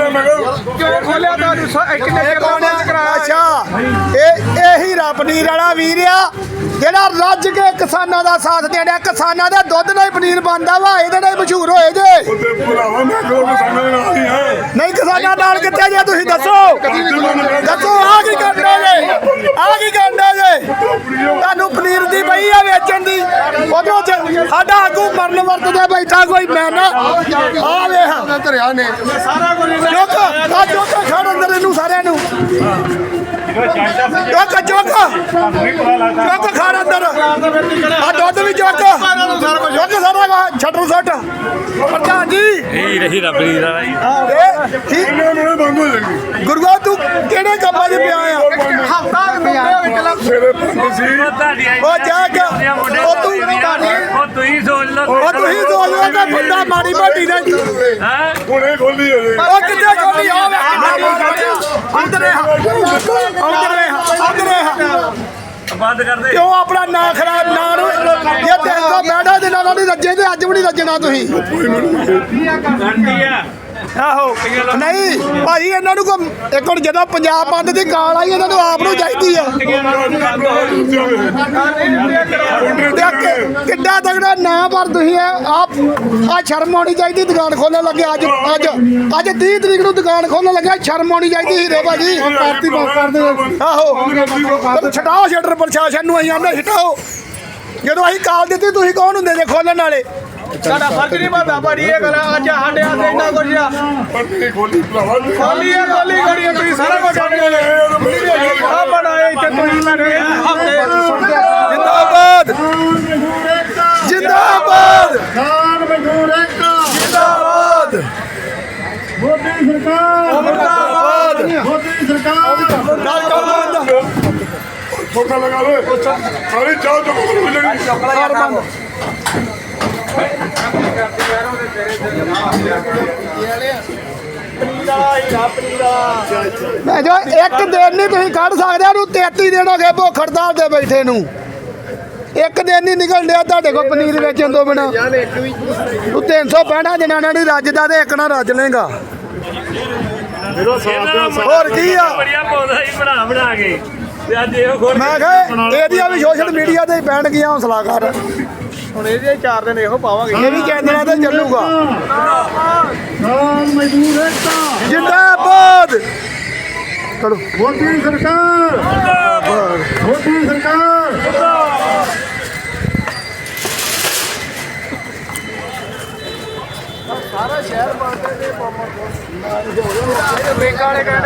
ਖੋਲਿਆ ਮੈਂ ਕਿਹਾ ਕਿਉਂ ਖੋਲਿਆ ਤੁਹਾਨੂੰ ਸ- ਇੱਕ ਨੇ ਇਹ ਕੌਣ ਕਿਹੜਾ ਆ ਅੱਛਾ ਇਹ ਇਹੀ ਰਪਨੀਰ ਵਾਲਾ ਵੀਰ ਆ ਜਿਹੜਾ ਰੱਜ ਕੇ ਕਿਸਾਨਾਂ ਦਾ ਸਾਥ ਦੇਣਾ ਕਿਸਾਨਾਂ ਦੇ ਦੁੱਧ ਨਾਲ ਹੀ ਪਨੀਰ ਬਣਦਾ ਵਾ ਇਹਦੇ ਨਾਲ ਹੀ ਮਸ਼ਹੂਰ ਹੋਏ ਜੇ। ਉਹਦੇ ਭਰਾਵਾ ਮੈਂ ਕਿਹਾ ਕਿਸਾਨਾਂ ਦੇ ਨਾਲ ਹੀ ਹੈ ਨਹੀਂ ਕਿਸਾਨਾਂ ਨਾਲ ਕਿੱਥੇ ਜੇ ਤੁਸੀਂ? ਦੱਸੋ। ਦੱਸੋ ਆ ਕੀ ਕਰਨਾ ਜੇ? ਆ ਕੀ ਕਰਨਾ ਜੇ? ਤੁਹਾਨੂੰ ਪਨੀਰ ਦੀ ਪਈ ਆ ਵੇਚਣ ਦੀ? ਸਾਡਾ ਆਗੂ ਮਰਨ ਵਰਤਦਾ ਬੈਠਾ ਕੋਈ ਮੈਂ ਨਾ ਆ ਵੇਖ। ਧਰਿਆ ਨੇ। ਚੁੱਕ ਆ ਚੁੱਕ ਖੜ ਅੰਦਰ ਇਹਨੂੰ ਸਾਰਿਆਂ ਨੂੰ। ਚੁੱਕ ਚੁੱਕ ਚੁੱਕ ਖੜ ਅੰਦਰ। ਆ ਦੁੱਧ ਵੀ ਚੁੱਕ ਚੁੱਕ ਸਾਰਾ ਛੱਡੋ ਛੱਡ ਪ੍ਰਧਾਨ ਜੀ। ਇਹ ਰਹੀ ਰੱਬੀ ਦਾ ਜੀ ਇਹ ਠੀਕ ਗੁਰੂਆ ਤੂੰ ਕਿਹੜੇ ਕੰਮਾਂ 'ਚ ਪਿਆ ਆ? ਮੁੰਡੇ ਸਵੇਰੇ ਬੰਦ ਸੀ। ਉਹ ਜਾ ਕੇ ਉਹ ਤੂੰ ਉਹ ਤੁਸੀਂ ਸੋਚ ਲਓ ਉਹ ਤੁਸੀਂ ਸੋਚਦੇ ਕਿ ਬੰਦਾ ਮਾੜੀ ਮੋਟੀ ਨੇ ਹਾਂ? ਹੁਣੇ ਖੋਲੀ ਹੋ ਜਾਏਗੀ ਉਹ ਕਿੱਥੇ ਚੋਲੀ ਆ ਵੇ ਅੰਦਰ ਅੰਦਰ ਅੰਦਰ ਬੰਦ ਕਰ ਦੇ। ਕਿਉਂ ਆਪਣਾ ਨਾਂ ਖਰਾਬ? ਨਾਂ ਨੂੰ ਇਹ ਦਿਨ ਤੋਂ ਬੈਠਾ ਦੇ ਨਾਲ ਨਹੀਂ ਰੱਜੇ ਤੇ ਅੱਜ ਵੀ ਨਹੀਂ ਰੱਜਣਾ ਤੁਸੀਂ। ਆਹੋ। ਨਹੀਂ ਭਾਈ ਇਹਨਾਂ ਨੂੰ ਕੋ ਇੱਕ ਹੁਣ ਜਦੋਂ ਪੰਜਾਬ ਬੰਦ ਦੀ ਕਾਲ ਆਈ, ਇਹਨਾਂ ਨੂੰ ਆਪ ਨੂੰ ਚਾਹੀਦੀ ਆ। ਤੇ ਕਿੱਡਾ ਤਗੜਾ ਨਾਂ ਪਰ ਤੁਸੀਂ ਆਪ ਆ ਸ਼ਰਮ ਆਉਣੀ ਚਾਹੀਦੀ, ਦੁਕਾਨ ਖੋਲਣ ਲੱਗੇ ਅੱਜ ਅੱਜ। ਅੱਜ 30 ਤਰੀਕ ਨੂੰ ਦੁਕਾਨ ਖੋਲਣ ਲੱਗਾ ਸ਼ਰਮ ਆਉਣੀ ਚਾਹੀਦੀ, ਹੀਰੇ ਭਾਜੀ। ਪਾਰਟੀ ਬੰਦ ਕਰ ਦੇ ਆਹੋ ਛਡਾਓ ਸ਼ਟਰ ਪ੍ਰਸ਼ਾਸਨ ਨੂੰ, ਅਸੀਂ ਆਂਦੇ ਛਡਾਓ। ਜਦੋਂ ਅਸੀਂ ਕਾਲ ਦਿੱਤੀ, ਤੁਸੀਂ ਕੌਣ ਹੁੰਦੇ ਜੇ ਖੋਲਣ ਵਾਲੇ? ਸਾਡਾ ਫਰਜ਼ ਨਹੀਂ ਬਣਦਾ ਬੜੀ ਇਹ ਗੱਲ ਅੱਜ ਸਾਡੇ ਹੱਥ ਇੰਨਾ ਕੁਝ ਆ। ਪੱਟੀ ਖੋਲੀ ਭਰਾਵਾ ਖੋਲੀ ਆ ਖੋਲੀ ਗੜੀ ਆ, ਤੁਸੀਂ ਸਾਰਾ ਕੁਝ ਜਾਣਦੇ ਨੇ ਆ ਬਣਾਏ ਇੱਥੇ ਤੁਸੀਂ ਮੇਰੇ ਹਫ਼ਤੇ ਜਿੰਦਾਬਾਦ। ਜਿੰਦਾਬਾਦ। ਖਾਨ ਮਜ਼ਦੂਰ ਏਕਤਾ। ਜਿੰਦਾਬਾਦ। ਮੋਦੀ ਸਰਕਾਰ। ਮੁਰਦਾਬਾਦ। ਮੋਦੀ ਸਰਕਾਰ। ਗੱਲ ਕਰ ਬੰਦ। ਠੋਕਾ ਲਗਾ ਲੈ ਸਾਰੀ ਚਾਹ ਚੁੱਕ ਕਰ ਬੰਦ। ਮੈਂ ਜੋ ਇੱਕ ਦਿਨ ਨਹੀਂ ਤੁਸੀਂ ਕੱਢ ਸਕਦੇ ਉਹਨੂੰ 33 ਦਿਨ ਹੋ ਗਏ ਭੁੱਖ ਹੜਤਾਲ ਤੇ ਬੈਠੇ ਨੂੰ। ਇੱਕ ਦਿਨ ਨਹੀਂ ਨਿਕਲ ਡਿਆ ਤੁਹਾਡੇ ਕੋਲ ਪਨੀਰ ਵੇਚਣ ਤੋਂ ਬਿਨਾ। ਤੂੰ 365 ਦਿਨਾਂ ਨਾਲ ਰੱਜਦਾ ਤੇ ਇੱਕ ਨਾ ਰੱਜ ਲੇਗਾ ਹੋਰ ਕੀ ਆ? ਬੜੀਆ ਪਾਉਂਦਾ ਸੀ ਬਣਾ ਬਣਾ ਕੇ ਮੈਂ ਕਿਹਾ, ਇਹਦੀਆਂ ਵੀ ਸੋਸ਼ਲ ਮੀਡੀਆ ਤੇ ਹੀ ਪੈਣ ਗਈਆਂ ਹੌਸਲਾ ਕਰ ਹੁਣ ਇਹਦੇ ਚਾਰ ਦਿਨ ਇਹੋ ਪਾਵਾਂਗੇ। ਇਹ ਵੀ ਚੈਨਲਾਂ ਤੇ ਚੱਲੂਗਾ। ਖਾਨ ਮਜ਼ਦੂਰ ਏਕਤਾ ਜਿੰਦਾਬਾਦ। ਚਲੋ। ਮੋਦੀ ਸਰਕਾਰ। ਮੋਦੀ ਸਰਕਾਰ। ਬ੍ਰੇਕਾਂ ਵਾਲੇ ਕਹਿੰਦੇ